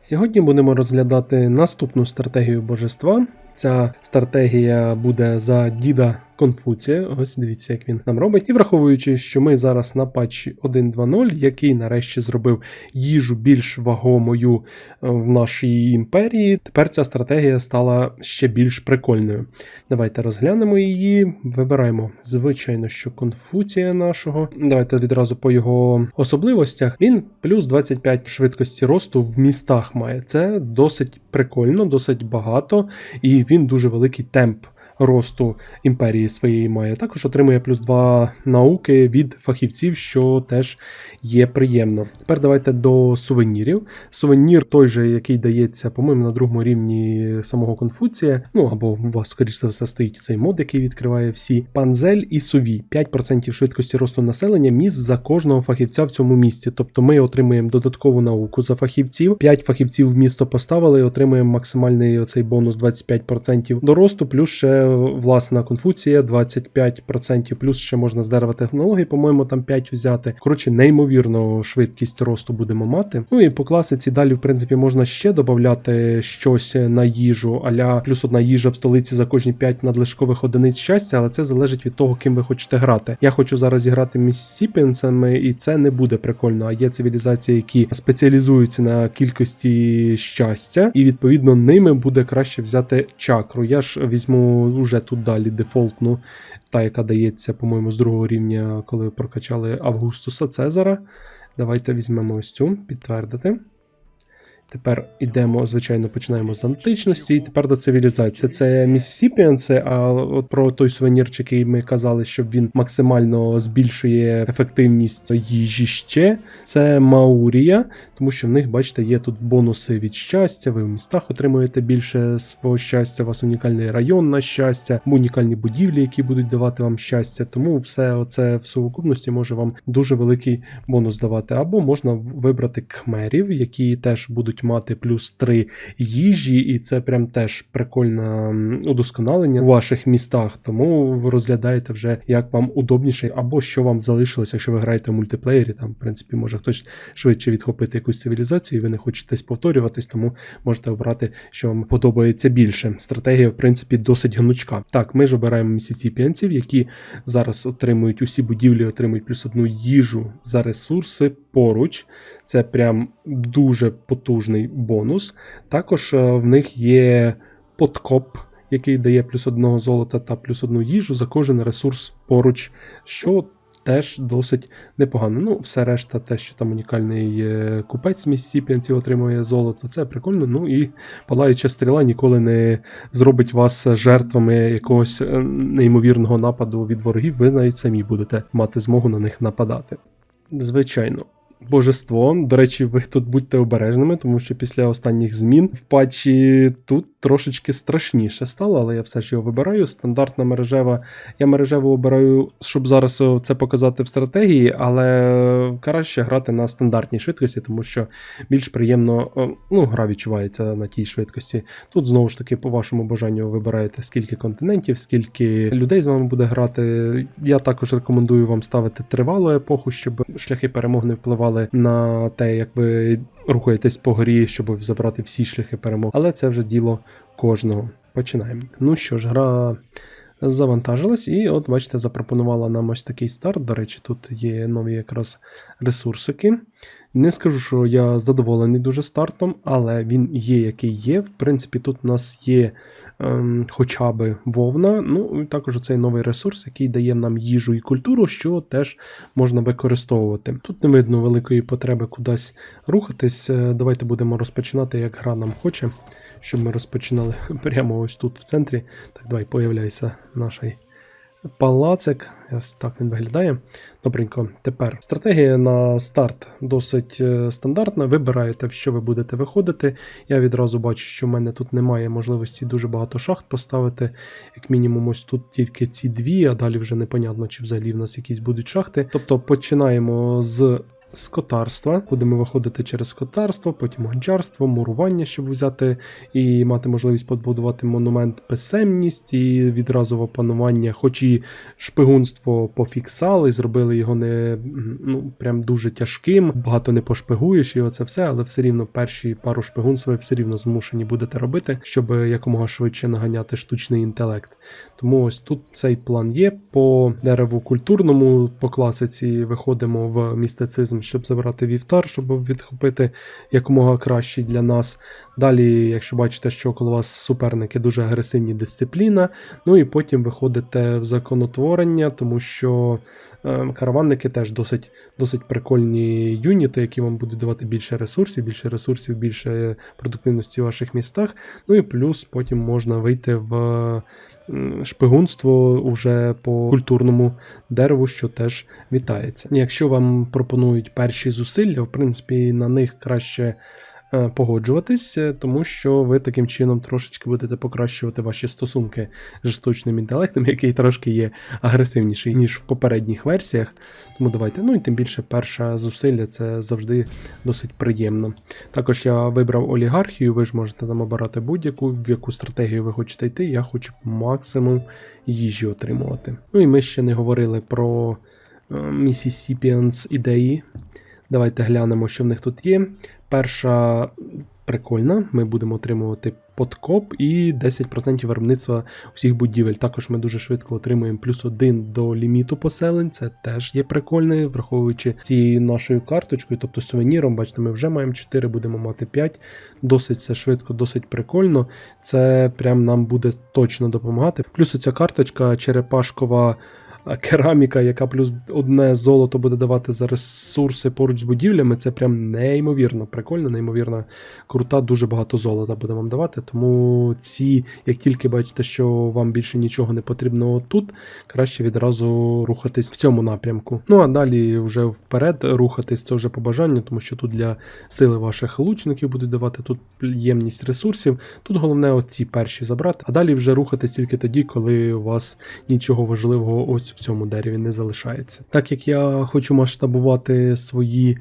Сьогодні будемо розглядати наступну стратегію божества. Ця стратегія буде за діда Конфуція. Ось дивіться, як він нам робить. І враховуючи, що ми зараз на патчі 1.2.0, який нарешті зробив їжу більш вагомою е, в нашій імперії, тепер ця стратегія стала ще більш прикольною. Давайте розглянемо її. Вибираємо, звичайно, що Конфуція нашого. Давайте відразу по його особливостях. Він плюс 25 швидкості росту в містах має. Це досить прикольно, досить багато, і він дуже великий темп. Росту імперії своєї має. Також отримує плюс 2 науки від фахівців, що теж є приємно. Тепер давайте до сувенірів. Сувенір той же, який дається, по-моєму, на другому рівні самого Конфуція. Ну або у вас, скоріш за все, стоїть цей мод, який відкриває всі. Панзель і суві. 5% швидкості росту населення міст за кожного фахівця в цьому місті. Тобто ми отримуємо додаткову науку за фахівців. 5 фахівців в місто поставили і отримуємо максимальний оцей бонус 25% до росту, плюс ще власна конфуція 25%, плюс ще можна з дерева технологій, по-моєму, там 5 взяти. Коротше, неймовірну швидкість росту будемо мати. Ну і по класиці далі, в принципі, можна ще додати щось на їжу, аля плюс одна їжа в столиці за кожні 5 надлишкових одиниць щастя, але це залежить від того, ким ви хочете грати. Я хочу зараз зіграти міссіпінцями, і це не буде прикольно. А є цивілізації, які спеціалізуються на кількості щастя, і відповідно ними буде краще взяти чакру. Я ж візьму уже тут далі дефолтну, та яка дається, по-моєму, з другого рівня, коли прокачали Августуса Цезара. Давайте візьмемо ось цю, підтвердити. Тепер ідемо, звичайно, починаємо з античності, і тепер до цивілізації. Це Міссіпіанці, а от про той сувенірчик, який ми казали, що він максимально збільшує ефективність їжі ще. Це Маурія, тому що в них, бачите, є тут бонуси від щастя. Ви в містах отримуєте більше свого щастя, у вас унікальний район на щастя, унікальні будівлі, які будуть давати вам щастя. Тому все це в сукупності може вам дуже великий бонус давати. Або можна вибрати кхмерів, які теж будуть мати плюс 3 їжі, і це прям теж прикольне удосконалення у ваших містах. Тому ви розглядаєте вже як вам удобніше, або що вам залишилось, якщо ви граєте в мультиплеєрі. Там, в принципі, може хтось швидше відхопити якусь цивілізацію, і ви не хочете повторюватись, тому можете обрати, що вам подобається більше. Стратегія, в принципі, досить гнучка. Так, ми ж обираємо місіціпіанців, які зараз отримують усі будівлі, отримують плюс одну їжу за ресурси поруч. Це прям дуже потужний бонус. Також е, в них є подкоп, який дає плюс одного золота та плюс одну їжу за кожен ресурс поруч, що теж досить непогано. Ну, все решта, те, що там унікальний е, купець міссіпіанців отримує золото, це прикольно. Ну і палаюча стріла ніколи не зробить вас жертвами якогось е, неймовірного нападу від ворогів. Ви навіть самі будете мати змогу на них нападати. Звичайно. Божество. До речі, ви тут будьте обережними, тому що після останніх змін в патчі тут трошечки страшніше стало, але я все ж його вибираю. Стандартна мережева. Я мережеву обираю, щоб зараз е, це показати в стратегії, але краще грати на стандартній швидкості, тому що більш приємно е, ну, гра відчувається на тій швидкості. Тут знову ж таки, по вашому бажанню, вибираєте скільки континентів, скільки людей з вами буде грати. Я також рекомендую вам ставити тривалу епоху, щоб шляхи перемог не впливали на те, як ви рухаєтесь по горі, щоб забрати всі шляхи перемог. Але це вже діло кожного. Починаємо. Ну що ж, гра завантажилась, і от, бачите, запропонувала нам ось такий старт. До речі, тут є нові якраз ресурсики. Не скажу, що я задоволений дуже стартом, але він є, який є. В принципі, тут у нас є хоча би вовна. Ну, і також цей новий ресурс, який дає нам їжу і культуру, що теж можна використовувати. Тут не видно великої потреби кудись рухатись. Е, Давайте будемо розпочинати, як гра нам хоче, щоб ми розпочинали прямо ось тут в центрі. Так, давай, появляйся наш палацик. Ось так він виглядає. Добренько. Тепер стратегія на старт досить е, стандартна. Вибираєте, в що ви будете виходити. Я відразу бачу, що в мене тут немає можливості дуже багато шахт поставити. Як мінімум, ось тут тільки ці дві, а далі вже непонятно, чи взагалі в нас якісь будуть шахти. Тобто починаємо з скотарства. Будемо виходити через скотарство, потім гончарство, мурування, щоб взяти і мати можливість побудувати монумент писемність і відразу в опанування, хоч і шпигунство пофіксали, зробили його не ну, прям дуже тяжким, багато не пошпигуєш і оце все, але все рівно перші пару шпигунств ви все рівно змушені будете робити, щоб якомога швидше наганяти штучний інтелект. Тому ось тут цей план є. По дереву культурному, по класиці виходимо в містицизм, щоб забрати вівтар, щоб відхопити якомога кращий для нас. Далі, якщо бачите, що коло вас суперники дуже агресивні дисципліна. Ну і потім виходите в законотворення, тому що е, караванники теж досить, досить прикольні юніти, які вам будуть давати більше ресурсів, більше ресурсів, більше продуктивності в ваших містах. Ну і плюс потім можна вийти в шпигунство уже по культурному дереву, що теж вітається. Якщо вам пропонують перші зусилля, в принципі, на них краще. Е, Погоджуватись, е, тому що ви таким чином трошечки будете покращувати ваші стосунки з штучним інтелектом, який трошки є агресивніший, ніж в попередніх версіях. Тому давайте. Ну і тим більше перша зусилля це завжди досить приємно. Також я вибрав олігархію, ви ж можете там обирати будь-яку, в яку стратегію ви хочете йти. Я хочу максимум їжі отримувати. Ну і ми ще не говорили про е, Mississippians ідеї. Давайте глянемо, що в них тут є. Перша прикольна, ми будемо отримувати подкоп і 10% виробництва усіх будівель. Також ми дуже швидко отримуємо плюс один до ліміту поселень. Це теж є прикольне, враховуючи цією нашою карточкою, тобто сувеніром. Бачите, ми вже маємо 4, будемо мати 5. Досить це швидко, досить прикольно. Це прям нам буде точно допомагати. Плюс оця карточка черепашкова. Кераміка, яка плюс одне золото буде давати за ресурси поруч з будівлями, це прям неймовірно прикольно, неймовірно крута, дуже багато золота буде вам давати. Тому ці, як тільки бачите, що вам більше нічого не потрібно тут, краще відразу рухатись в цьому напрямку. Ну а далі вже вперед рухатись це вже по бажанню, тому що тут для сили ваших лучників будуть давати тут ємність ресурсів. Тут головне оці перші забрати, а далі вже рухатись тільки тоді, коли у вас нічого важливого ось в цьому дереві не залишається. Так як я хочу масштабувати свої,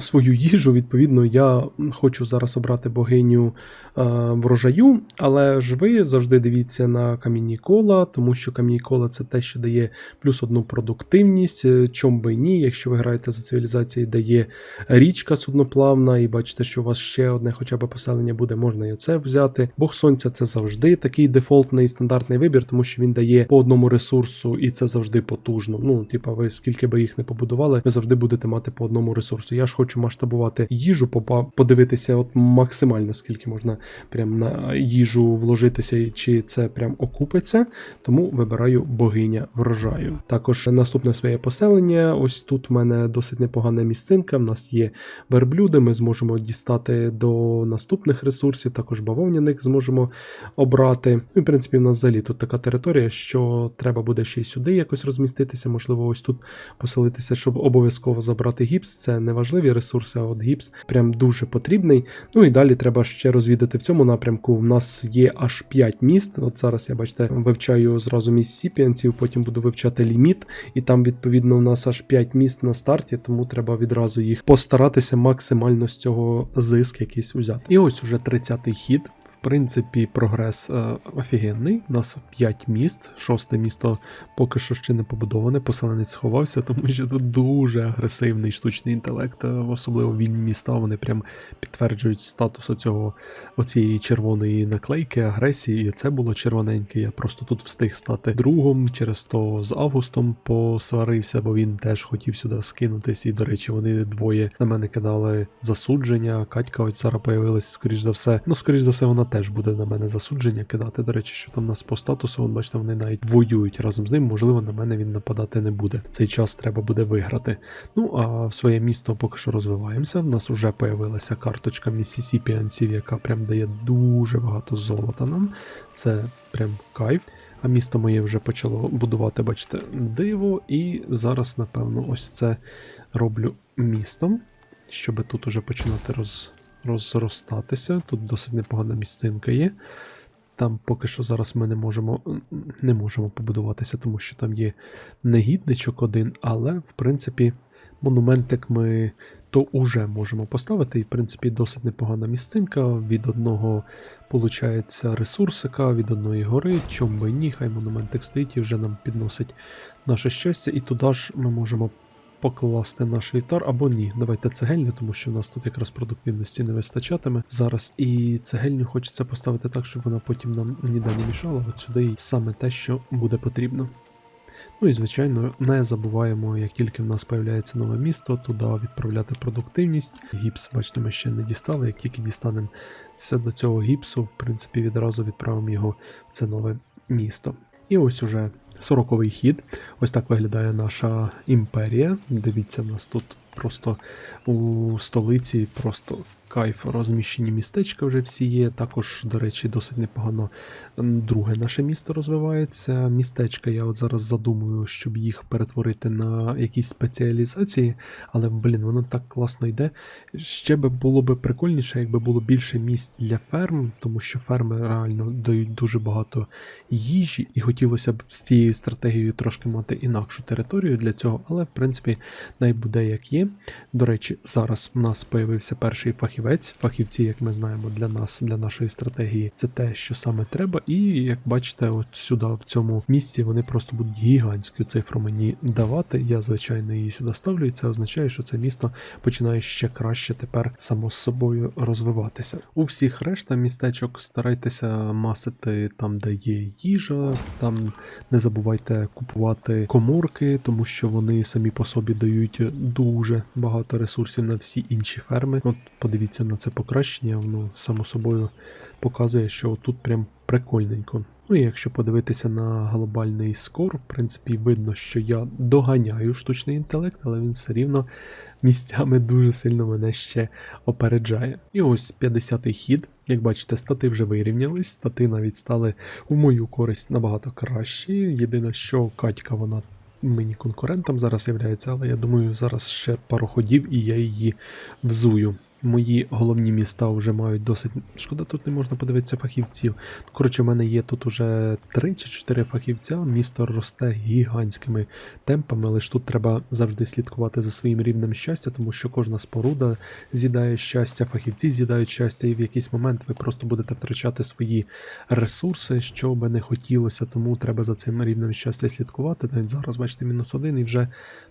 свою їжу, відповідно, я хочу зараз обрати богиню е, врожаю, але ж ви завжди дивіться на камінні кола, тому що камінні кола це те, що дає плюс одну продуктивність, е, чом би ні, якщо ви граєте за цивілізації, дає річка судноплавна, і бачите, що у вас ще одне хоча б поселення буде, можна і це взяти. Бог сонця це завжди такий дефолтний стандартний вибір, тому що він дає по одному ресурсу, і це завжди потужно. Ну, типа, ви скільки би їх не побудували, ви завжди будете мати по одному ресурсу. Я ж хочу масштабувати їжу, подивитися, от максимально скільки можна прям на їжу вложитися, і чи це прям окупиться. Тому вибираю богиня врожаю. Також наступне своє поселення. Ось тут в мене досить непогана місцинка. В нас є верблюди, ми зможемо дістати до наступних ресурсів, також бавовняник зможемо обрати. Ну, і, в принципі, в нас взагалі тут така територія, що треба буде ще й сюди якось розміститися. Можливо, ось тут поселитися, щоб обов'язково забрати гіпс. Це не важливі ресурси, а от гіпс прям дуже потрібний. Ну і далі треба ще розвідати в цьому напрямку. У нас є аж 5 міст. От зараз я бачите, вивчаю зразу міссіпіанців, потім буду вивчати ліміт, і там, відповідно, у нас аж 5 міст на старті, тому треба відразу їх постаратися максимально з цього зиск якийсь взяти. І ось уже 30-й хід. Принципі, прогрес е, офігенний. У нас 5 міст. Шосте місто поки що ще не побудоване. Поселенець сховався, тому що тут дуже агресивний штучний інтелект, е, особливо вільні міста. Вони прям підтверджують статус оцього оцієї червоної наклейки, агресії. І це було червоненьке. Я просто тут встиг стати другом. Через то з Августом посварився, бо він теж хотів сюди скинутись. І, до речі, вони двоє на мене кидали засудження. Катька ось зараз появилась, скоріш за все. Ну, скоріш за все, вона теж буде на мене засудження кидати. До речі, що там нас по статусу, вон, бачите, вони навіть воюють разом з ним. Можливо, на мене він нападати не буде. Цей час треба буде виграти. Ну а в своє місто поки що розвиваємося. У нас вже появилася карточка Міссісіпіанців, яка прям дає дуже багато золота нам. Це прям кайф. А місто моє вже почало будувати, бачите, диво. І зараз, напевно, ось це роблю містом, щоб тут уже починати роз, розростатися. Тут досить непогана місцинка є. Там поки що зараз ми не можемо, не можемо побудуватися, тому що там є негідничок один, але в принципі Монументик ми то уже можемо поставити. І, в принципі, досить непогана місцинка. Від одного, виходить, ресурсика, від одної гори, чом би ні, хай монументик стоїть і вже нам підносить наше щастя. І туди ж ми можемо покласти наш вівтар або ні. Давайте цегельню, тому що в нас тут якраз продуктивності не вистачатиме зараз. І цегельню хочеться поставити так, щоб вона потім нам ніде не мішала. От сюди і саме те, що буде потрібно. Ну і звичайно, не забуваємо, як тільки в нас з'являється нове місто, туди відправляти продуктивність. Гіпс, бачите, ми ще не дістали. Як тільки дістанемо все до цього гіпсу, в принципі, відразу відправимо його в це нове місто. І ось уже 40-й хід. Ось так виглядає наша імперія. Дивіться, у нас тут просто у столиці просто кайф розміщені містечка вже всі є. Також, до речі, досить непогано друге наше місто розвивається. Містечка я от зараз задумую, щоб їх перетворити на якісь спеціалізації, але блін, воно так класно йде. Ще би було би прикольніше, якби було більше місць для ферм, тому що ферми реально дають дуже багато їжі, і хотілося б з цією стратегією трошки мати інакшу територію для цього, але в принципі най буде як є. До речі, зараз в нас появився перший фахівець. Фахівці, як ми знаємо, для нас, для нашої стратегії, це те, що саме треба. І як бачите, от сюди, в цьому місці, вони просто будуть гігантську цифру мені давати. Я, звичайно, її сюди ставлю, і це означає, що це місто починає ще краще тепер само з собою розвиватися. У всіх решта містечок старайтеся масити там, де є їжа, там не забувайте купувати коморки, тому що вони самі по собі дають дуже багато ресурсів на всі інші ферми. От подивіться на це покращення, воно само собою показує, що тут прям прикольненько. Ну і якщо подивитися на глобальний скор, в принципі, видно, що я доганяю штучний інтелект, але він все рівно місцями дуже сильно мене ще опереджає. І ось 50-й хід. Як бачите, стати вже вирівнялись, стати навіть стали в мою користь набагато кращі. Єдине, що Катька, вона мені конкурентом зараз являється, але я думаю, зараз ще пару ходів і я її взую. Мої головні міста вже мають досить. Шкода, тут не можна подивитися фахівців. Коротше, в мене є тут уже 3 чи 4 фахівця. Місто росте гігантськими темпами, але тут треба завжди слідкувати за своїм рівнем щастя, тому що кожна споруда з'їдає щастя, фахівці з'їдають щастя, і в якийсь момент ви просто будете втрачати свої ресурси, що би не хотілося, тому треба за цим рівнем щастя слідкувати. Навіть зараз, бачите, мінус один, і вже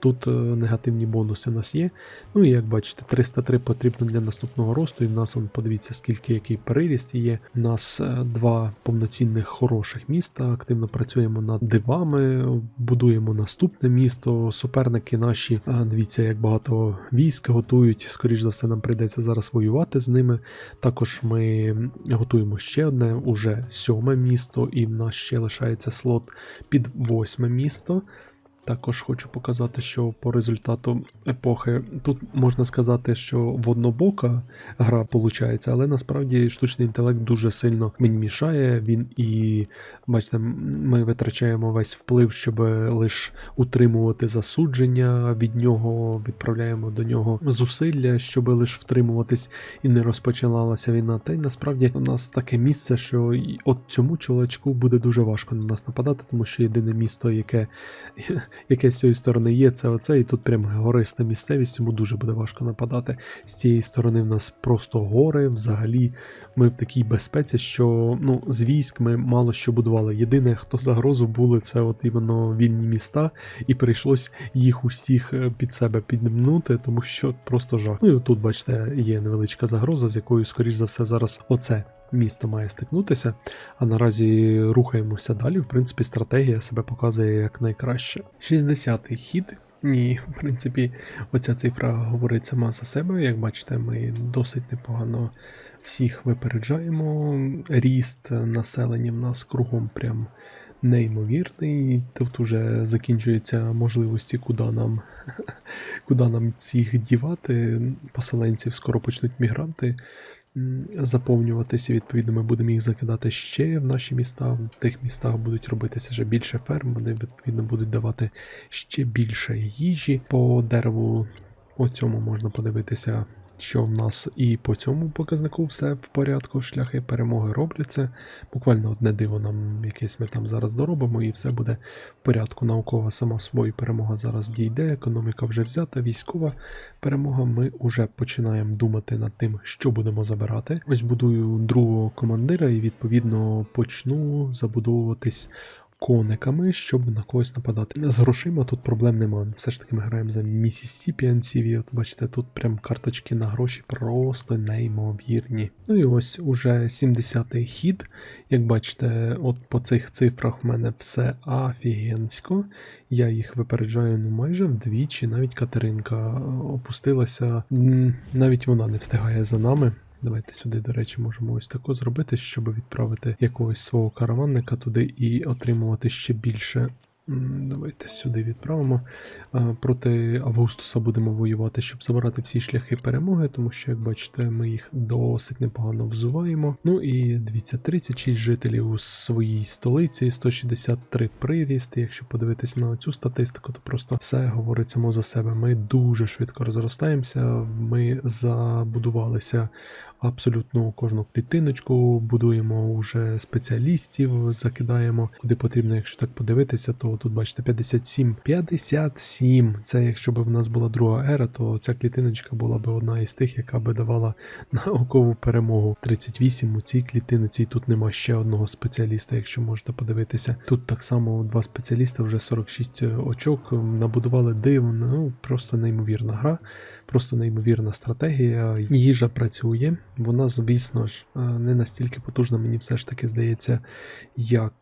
тут е, негативні бонуси у нас є. Ну і як бачите, 303 потрібно для наступного росту, і в нас, он, подивіться, скільки який переріст є. У нас е, два повноцінних хороших міста. Активно працюємо над дивами, будуємо наступне місто. Суперники наші, а, дивіться, як багато військ готують. Скоріш за все, нам прийдеться зараз воювати з ними. Також ми готуємо ще одне, уже сьоме місто, і в нас ще лишається слот під восьме місто. Також хочу показати, що по результату епохи тут можна сказати, що в однобока гра виходить, але насправді штучний інтелект дуже сильно мені мішає. Він і бачите, ми витрачаємо весь вплив, щоб лише утримувати засудження від нього, відправляємо до нього зусилля, щоб лише втримуватись і не розпочиналася війна. Та й насправді у нас таке місце, що от цьому чоловічку буде дуже важко на нас нападати, тому що єдине місто, яке яке з цієї сторони є, це оце, і тут прям гориста місцевість, йому дуже буде важко нападати. З цієї сторони в нас просто гори. Взагалі, ми в такій безпеці, що ну, з військ ми мало що будували. Єдине, хто загрозу були, це от іменно вільні міста, і прийшлось їх усіх е, під себе підмнути, тому що просто жах. Ну і тут, бачите, є невеличка загроза, з якою, скоріш за все, зараз оце. Місто має стикнутися, а наразі рухаємося далі. В принципі, стратегія себе показує як найкраще. 60-й хід. Ні, в принципі, оця цифра говорить сама за себе. Як бачите, ми досить непогано всіх випереджаємо. Ріст населення в нас кругом прям неймовірний. Тут уже закінчуються можливості, куди нам, куди нам цих дівати. Поселенців скоро почнуть мігранти заповнюватися. Відповідно, ми будемо їх закидати ще в наші міста. В тих містах будуть робитися вже більше ферм, вони відповідно будуть давати ще більше їжі. По дереву Оцьому цьому можна подивитися. Що в нас і по цьому показнику все в порядку. Шляхи перемоги робляться. Буквально одне диво нам якесь ми там зараз доробимо, і все буде в порядку. Наукова сама собою перемога зараз дійде, економіка вже взята, військова перемога. Ми вже починаємо думати над тим, що будемо забирати. Ось будую другого командира, і відповідно почну забудовуватись. Кониками, щоб на когось нападати. З грошима тут проблем немає. Все ж таки ми граємо за Місісіпіанців, і от бачите, тут прям карточки на гроші просто неймовірні. Ну і ось уже 70-й хід. Як бачите, от по цих цифрах в мене все офігенсько. Я їх випереджаю ну майже вдвічі. Навіть Катеринка опустилася, навіть вона не встигає за нами. Давайте сюди, до речі, можемо ось тако зробити, щоб відправити якогось свого караванника туди і отримувати ще більше. Давайте сюди відправимо. Проти Августуса будемо воювати, щоб забирати всі шляхи перемоги, тому що, як бачите, ми їх досить непогано взуваємо. Ну і дивіться, 36 жителів у своїй столиці, 163 приріст. Якщо подивитись на цю статистику, то просто все говорить само за себе. Ми дуже швидко розростаємося. Ми забудувалися абсолютно кожну клітиночку, будуємо вже спеціалістів, закидаємо куди потрібно. Якщо так подивитися, то тут бачите 57. 57. Це якщо б в нас була друга ера, то ця клітиночка була б одна із тих, яка би давала наукову перемогу. 38 у цій клітиноці, і тут нема ще одного спеціаліста, якщо можете подивитися. Тут так само два спеціаліста, вже 46 очок, набудували дивно, ну просто неймовірна гра. Просто неймовірна стратегія. Їжа працює. Вона, звісно ж, е, не настільки потужна, мені все ж таки здається, як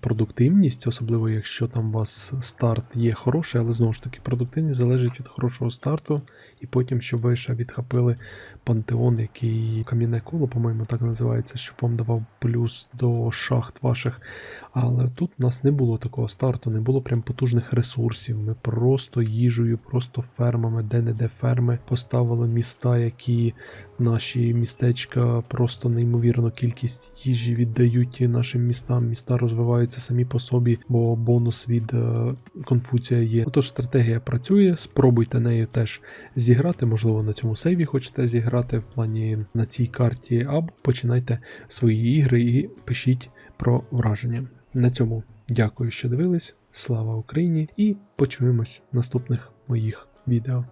продуктивність, особливо якщо там у вас старт є хороший, але знову ж таки продуктивність залежить від хорошого старту, і потім, щоб ви ще відхопили пантеон, який кам'яне коло, по-моєму, так називається, щоб вам давав плюс до шахт ваших. Але тут у нас не було такого старту, не було прям потужних ресурсів. Ми просто їжею, просто фермами, де-не-де ферми поставили міста, які наші містечка просто неймовірну кількість їжі віддають нашим містам. Міста розвиваються самі по собі, бо бонус від е, Конфуція є. Отож, стратегія працює. Спробуйте нею теж зіграти. Можливо, на цьому сейві хочете зіграти в плані на цій карті, або починайте свої ігри і пишіть про враження. На цьому дякую, що дивились. Слава Україні! І почуємось в наступних моїх відео.